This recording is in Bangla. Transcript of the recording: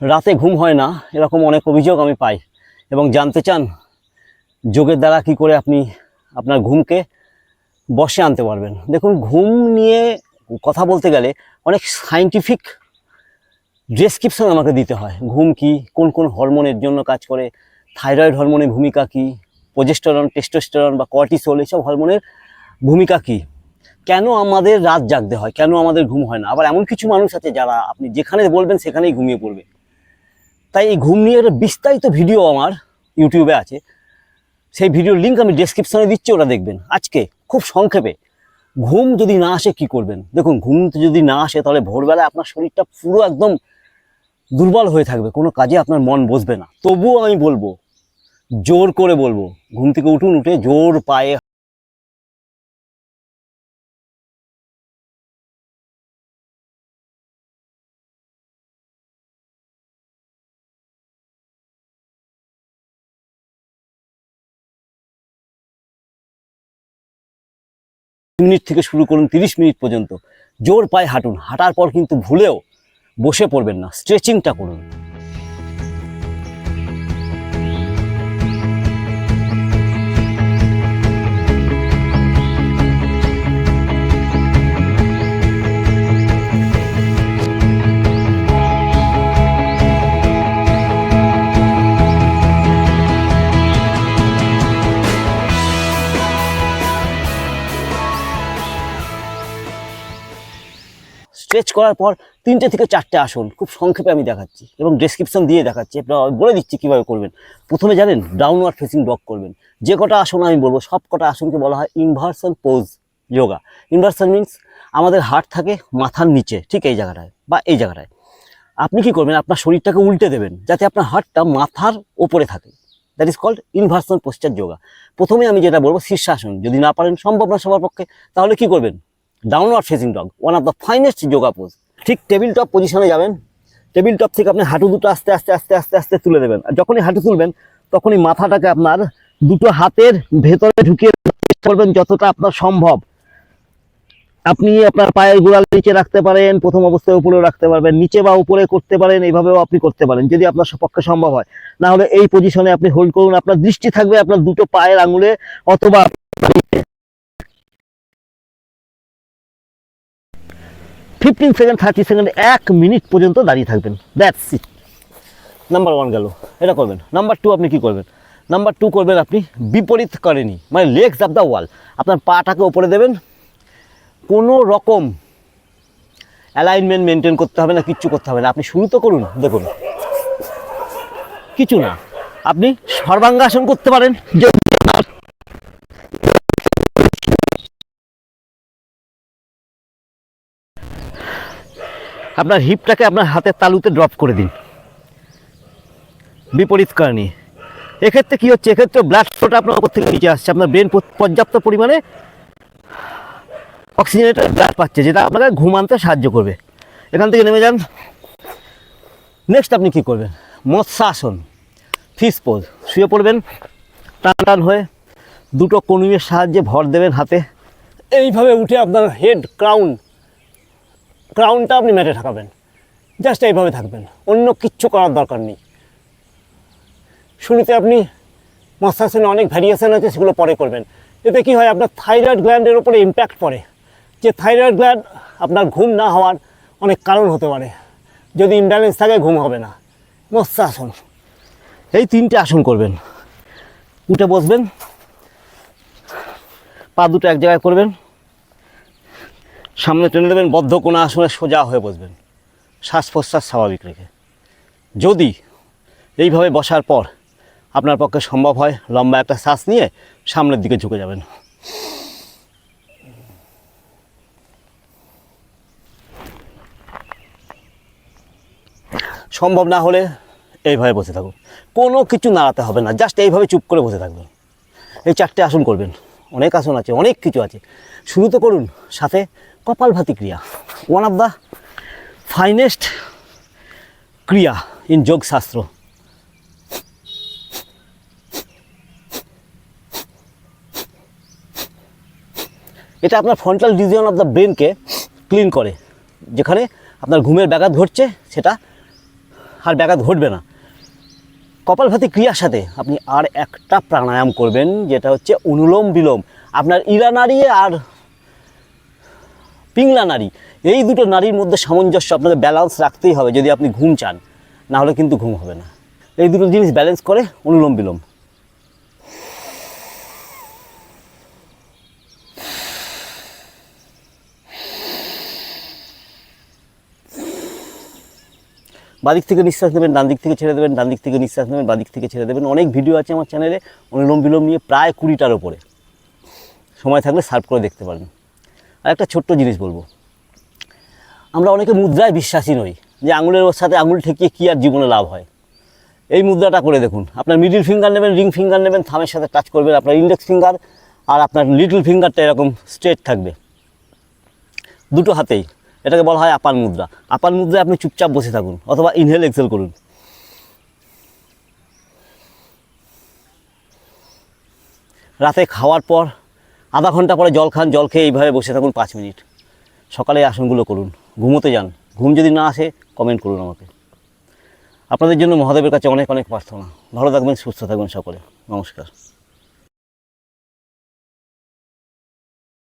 রাতে ঘুম হয় না, এরকম অনেক অভিযোগ আমি পাই। এবং জানতে চান, যোগের দ্বারা কি করে আপনি আপনার ঘুমকে বসে আনতে পারবেন। দেখুন, ঘুম নিয়ে কথা বলতে গেলে অনেক সাইন্টিফিক ডেসক্রিপশন আমাকে দিতে হয়। ঘুম কি, কোন কোন হরমোনের জন্য কাজ করে থাইরয়েড হরমোনের ভূমিকা কি প্রোজেস্টেরন টেস্টোস্টেরন বা কর্টিসোল এইসব হরমোনের ভূমিকা কি? কেন আমাদের রাত জাগতে হয়, কেন আমাদের ঘুম হয় না? আবার এমন কিছু মানুষ আছে যারা আপনি যেখানে বলবেন সেখানেই ঘুমিয়ে পড়বে। তাই এই ঘুম নিয়ে একটা বিস্তারিত ভিডিও আমার ইউটিউবে আছে। সেই ভিডিওর লিঙ্ক আমি ডেসক্রিপশনে দিচ্ছি ওরা দেখবেন। আজকে খুব সংক্ষেপে ঘুম যদি না আসে কি করবেন? দেখুন, ঘুম যদি না আসে তাহলে ভোরবেলায় আপনার শরীরটা পুরো একদম দুর্বল হয়ে থাকবে, কোনো কাজে আপনার মন বসবে না। তবুও আমি বলব, জোর করে বলব, ঘুম থেকে উঠুন, উঠে জোর পায়ে মিনিট থেকে শুরু করুন, তিরিশ মিনিট পর্যন্ত। জোর পায়ে হাঁটুন, হাঁটার পর কিন্তু ভুলেও বসে পড়বেন না, স্ট্রেচিংটা করুন। স্ট্রেচ করার পর তিনটে থেকে চারটে আসন, খুব সংক্ষেপে আমি দেখাচ্ছি এবং ডেসক্রিপশন দিয়ে দেখাচ্ছি। আপনারা বলে দিচ্ছি কীভাবে করবেন। প্রথমে জানেন ডাউনওয়ার্ড ফেসিং ডগ করবেন। যে কটা আসন আমি বলব, সব কটা আসনকে বলা হয় inversal pose yoga inversion means আমাদের হাট থাকে মাথার নিচে, ঠিক এই জায়গাটায় বা এই জায়গাটায়। আপনি কি করবেন, আপনার শরীরটাকে উল্টে দেবেন, যাতে আপনার হাতটা মাথার ওপরে থাকে। That is called inversion posture yoga প্রথমে আমি যেটা বলব, শীর্ষাসন। যদি না পারেন, সম্ভব না সবার পক্ষে, তাহলে কি করবেন? Downward facing dog one of the finest yoga pose ঠিক টেবিল টপ পজিশনে যাবেন টেবিল টপ থেকে আপনি হাঁটু দুটো আস্তে আস্তে আস্তে আস্তে আস্তে তুলে দেবেন। আর যখনই হাঁটু তুলবেন, তখনই মাথাটাকে আপনার দুটো হাতের ভেতরে ঢুকিয়ে চেষ্টা করবেন যতটা আপনার সম্ভব। আপনি আপনার পায়ের গোড়াল নিচে রাখতে পারেন, প্রথম অবস্থায় উপরেও রাখতে পারবেন, নিচে বা উপরে করতে পারেন, এইভাবেও আপনি করতে পারেন, যদি আপনার পক্ষে সম্ভব হয়। না হলে এই পজিশনে আপনি হোল্ড করুন, আপনার দৃষ্টি থাকবে আপনার দুটো পায়ের আঙুলে অথবা ফিফটিন সেকেন্ড থার্টি সেকেন্ড এক মিনিট পর্যন্ত দাঁড়িয়ে থাকবেন। দ্যাটস ইট নাম্বার ওয়ান গেল। এটা করবেন। নাম্বার টু আপনি কি করবেন? নাম্বার টু করবেন আপনি বিপরীত করেনি মানে লেগস অফ দ্য ওয়াল আপনার পাটাকে ওপরে দেবেন। কোনো রকম অ্যালাইনমেন্ট মেনটেন করতে হবে না, কিচ্ছু করতে হবে না। আপনি শুরু তো করুন, দেখুন। কিছু না। আপনি সর্বাঙ্গাসন করতে পারেন। যে- আপনার হিপটাকে আপনার হাতের তালুতে ড্রপ করে দিন। বিপরীত কারণে। এক্ষেত্রে কী হচ্ছে? এক্ষেত্রে ব্লাড ফ্লোটা আপনার উপর থেকে নিচে আসছে। আপনার ব্রেন পর্যাপ্ত পরিমাণে অক্সিজেনেটেড ব্লাড পাচ্ছে, যেটা আপনাকে ঘুমানতে সাহায্য করবে। এখান থেকে নেমে যান। নেক্সট আপনি কি করবেন? মৎস্যাসন। ফিস পোজ শুয়ে পড়বেন। টান টান হয়ে দুটো কনুইয়ের সাহায্যে ভর দেবেন হাতে। এইভাবে উঠে আপনার হেড ক্রাউন ক্রাউনটা আপনি ম্যাটে ঠাকাবেন। জাস্ট এইভাবে থাকবেন। অন্য কিচ্ছু করার দরকার নেই। শুরুতে আপনি মৎস্যাসনে অনেক ভ্যারিয়েশন আছে, সেগুলো পরে করবেন। এতে কি হয়, আপনার থাইরয়েড গ্ল্যান্ডের উপরে ইম্প্যাক্ট পড়ে। যে থাইরয়েড গ্ল্যান্ড আপনার ঘুম না হওয়ার অনেক কারণ হতে পারে। যদি ইমব্যালেন্স থাকে, ঘুম হবে না। মৎস্যাসন এই তিনটে আসন করবেন। উঠে বসবেন। পা দুটো এক জায়গায় করবেন। সামনে টেনে দেবেন, বদ্ধ কোনো আসনে সোজা হয়ে বসবেন। শ্বাস প্রশ্বাস স্বাভাবিক রেখে। যদি এইভাবে বসার পর আপনার পক্ষে সম্ভব হয়, লম্বা একটা শ্বাস নিয়ে সামনের দিকে ঝুঁকে যাবেন। সম্ভব না হলে এইভাবে বসে থাকুন। কোনো কিছু নাড়াতে হবে না, জাস্ট এইভাবে চুপ করে বসে থাকবেন। এই চারটে আসন করবেন। অনেক আসন আছে, অনেক কিছু আছে। শুরু তো করুন, সাথে কপালভাতি ক্রিয়া। One of the finest kriya in যোগশাস্ত্র এটা আপনার ফ্রন্টাল রিজিয়ন অফ দ্য ব্রেনকে ক্লিন করে, যেখানে আপনার ঘুমের ব্যাঘাত ঘটছে, সেটা আর ব্যাঘাত ঘটবে না। কপালভাতি ক্রিয়ার সাথে আপনি আর একটা প্রাণায়াম করবেন, যেটা হচ্ছে অনুলোম বিলোম। আপনার ইরা নারী আর পিংলা নারী, এই দুটো নারীর মধ্যে সামঞ্জস্য আপনাকে ব্যালেন্স রাখতেই হবে যদি আপনি ঘুম চান। না হলে কিন্তু ঘুম হবে না। এই দুটো জিনিস ব্যালেন্স করে অনুলোম বিলোম। বাদিক থেকে নিঃশ্বাস নেবেন, ডান দিক থেকে ছেড়ে দেবেন, ডান দিক থেকে নিঃশ্বাস নেবেন, বাদিক থেকে ছেড়ে দেবেন। অনেক ভিডিও আছে আমার চ্যানেলে অনুলোম বিলোম নিয়ে প্রায় কুড়িটার ওপরে সময় থাকলে সার্ভ করে দেখতে পারেন। আর একটা ছোট্ট জিনিস বলব। আমরা অনেকে মুদ্রায় বিশ্বাসী নই যে আঙুলের সাথে আঙুল ঠেকিয়ে কী আর জীবনে লাভ হয়। এই মুদ্রাটা করে দেখুন। আপনার মিডিল ফিঙ্গার নেবেন রিং ফিঙ্গার নেবেন থামের সাথে টাচ করবেন আপনার ইন্ডেক্স ফিঙ্গার আর আপনার লিটল ফিঙ্গারটা এরকম স্ট্রেট থাকবে। দুটো হাতেই। এটাকে বলা হয় আপান মুদ্রা। আপান মুদ্রায় আপনি চুপচাপ বসে থাকুন, অথবা ইনহেল এক্সেল করুন। রাতে খাওয়ার পর আধা ঘণ্টা পরে জল খান, জল খেয়ে এইভাবে বসে থাকুন পাঁচ মিনিট। সকালে আসনগুলো করুন, ঘুমোতে যান। ঘুম যদি না আসে কমেন্ট করুন আমাকে। আপনাদের জন্য মহাদেবের কাছে অনেক অনেক প্রার্থনা। ভালো থাকবেন, সুস্থ থাকবেন সকলে। নমস্কার।